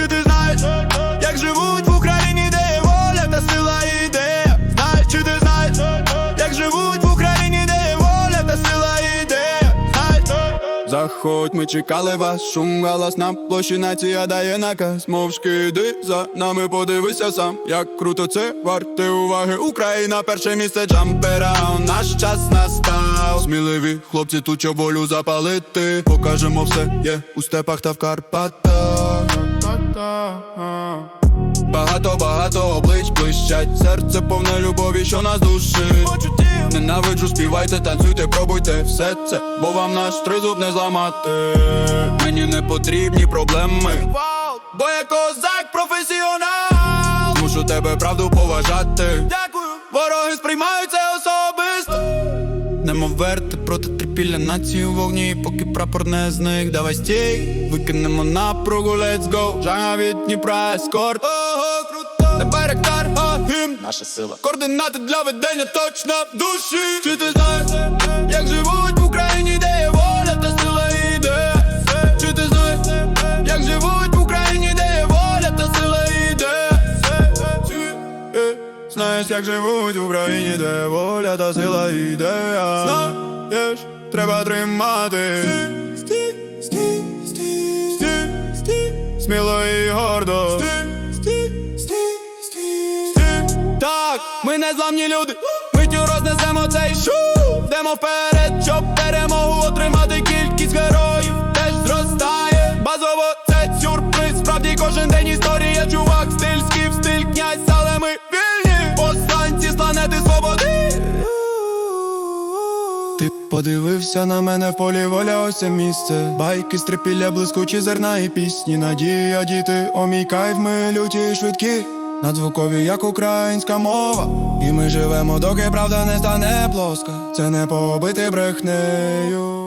Чи ти знаєш, як живуть в Україні, де є воля та сила і ідея? Знаєш, чи ти знаєш, як живуть в Україні, де є воля та сила і ідея? Знаєш, Заходь, ми чекали вас, шум галас на площі нація дає наказ. Мовчки йди за нами, подивися сам, як круто це варте уваги. Україна, перше місце джампера, наш час настав. Сміливі хлопці тут щоб волю запалити. Покажемо все, є у степах та в Карпатах. Багато, багато облич блищать, серце повне любові, що нас душить Ненавиджу, співайте, танцюйте, пробуйте все це, бо вам наш тризуб не зламати. Мені не потрібні проблеми, бо я козак професіонал. Мушу тебе правду поважати. Дякую, вороги сприймають це особисто. Немов верти проти трипілля націю вогні, поки прапор не зник, давай стій, викинемо напругу, let's go. Жага від Дніпра, ескорт. Ого, круто, тепер як тар, а гімн. Наша сила. Координати для ведення точно в душі. Чи ти знаєш, Знаєш, як живуть в Україні, де воля та сила ідея Знаєш, треба тримати. Стій, стій, стій, стій, стій, сміло і гордо. Стій, стій, стій, стій Так, ми не зламні люди. Миттю рознесемо цей шум. Йдемо вперед, щоб перемогу отримати. Кількість героїв теж зростає. Базово це сюрприз. Справді кожен день історія ти подивився на мене в полі воля, ось це місце. Байки, стрипілля, блискучі зерна і пісні. Надія, діти, омій мій кайф, ми люті і швидкі. Надзвукові, як українська мова. І ми живемо, доки правда не стане плоска. Це не побити брехнею.